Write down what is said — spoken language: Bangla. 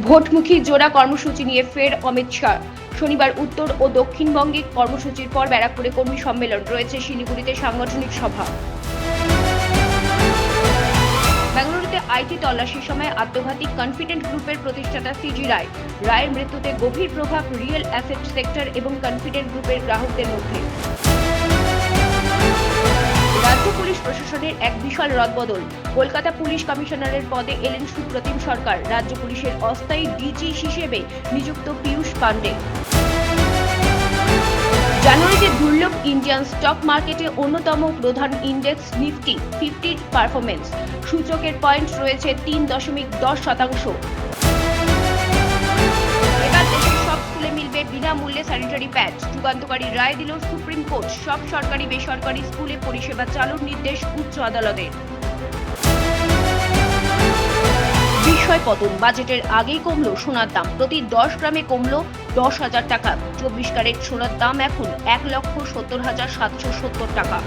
ভোটমুখী জোড়া কর্মসূচি নিয়ে ফের অমিত শাহ। শনিবার উত্তর ও দক্ষিণবঙ্গে কর্মসূচির পর ব্যারাকপুরে কর্মী সম্মেলন রয়েছে শিলিগুড়িতে সাংগঠনিক সভা। বেঙ্গালুরুতে আইটি তল্লাশির সময় আত্মঘাতী কনফিডেন্ট গ্রুপের প্রতিষ্ঠাতা সিজি রায়। রায়ের মৃত্যুতে গভীর প্রভাব রিয়েল অ্যাসেট সেক্টর এবং কনফিডেন্ট গ্রুপের গ্রাহকদের মধ্যে। এক বিশাল রদবদল। কলকাতা পুলিশ কমিশনারের পদে এলেন সুপ্রতিম সরকার। রাজ্য পুলিশের অস্থায়ী ডিজি হিসেবে নিযুক্ত পীয়ূষ পান্ডে জানুয়ারিতে দুর্লভ ইন্ডিয়ান স্টক মার্কেটে অন্যতম প্রধান ইন্ডেক্স নিফটি, ফিফটির পারফরমেন্স সূচকের পয়েন্ট রয়েছে তিন দশমিক দশ শতাংশ। বিনামূল্যে স্যানিটারি প্যাড যুগান্তকারী রায় দিল সুপ্রিম কোর্ট। সব সরকারি বেসরকারি স্কুলে পরিষেবা চালুর নির্দেশ উচ্চ আদালতের। বিষয় পতন, বাজেটের আগেই কমলো সোনার দাম। প্রতি দশ গ্রামে কমলো দশ হাজার টাকা। চব্বিশ ক্যারেট সোনার দাম এখন এক লক্ষ সত্তর হাজার সাতশো সত্তর টাকা।